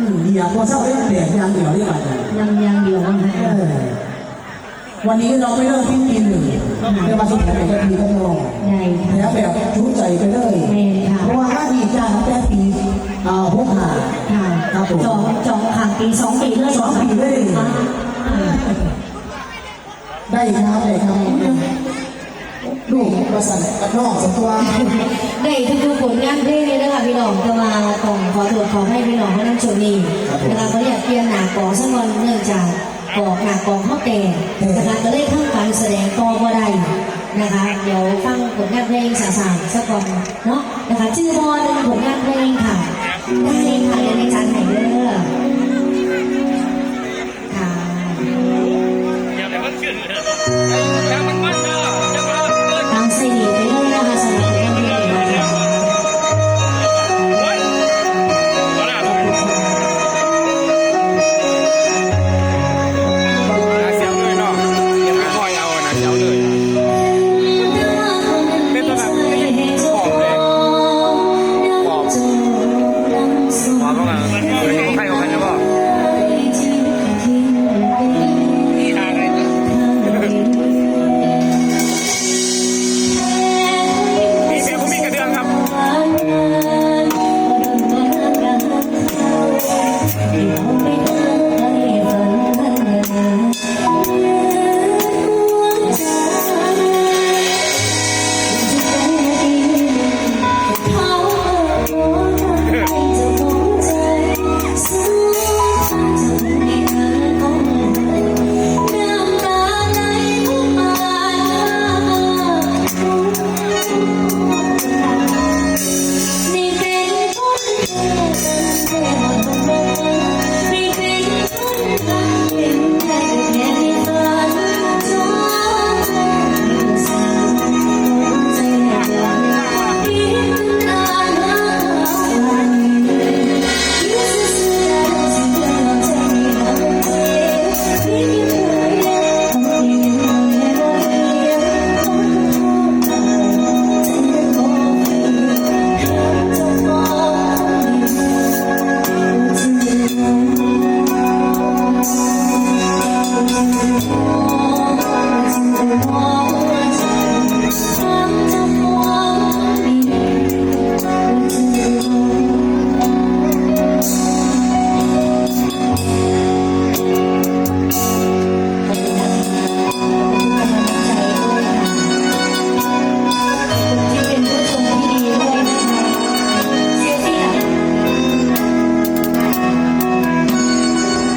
อืมอยากพอเศร้าได้แดกยางเดียวได้ไหมยังยังเดียวว่าไงเออวันนี้เราไม่เริ่มที่ปีหนึ่งแต่มาสุดท้ายเป็นปีต้องรองใหญ่ค่ะแล้วแบบชูใจไปเลยแม่ค่ะเพราะว่าถ้าดีจ้างตั้งแต่ปีอ่าหกห้าค่ะครับผมจองจองขังปีสองปีเลยสองปีเลยอ่าได้ครับได้ครับ ลูกประสานกับน้องสักตัวได้ทุกๆผลงานเพลงเลยนะคะพี่น้องจะมาต้องขอตรวจขอให้พี่น้องเขานั่งโชว์นี้นะคะเขาอยากเปลี่ยนหนากอสักวันเนื่องจากกอกหนากอเข้าแต่นะคะก็เลยทั้งการแสดงต่อบ่ได้นะคะเดี๋ยวฟังผลงานเพลงสาๆสักก่อนเนาะนะคะชื่อบอลเป็นผลงานเพลงค่ะได้ค่ะเรียนในจันทร์ให้ Các!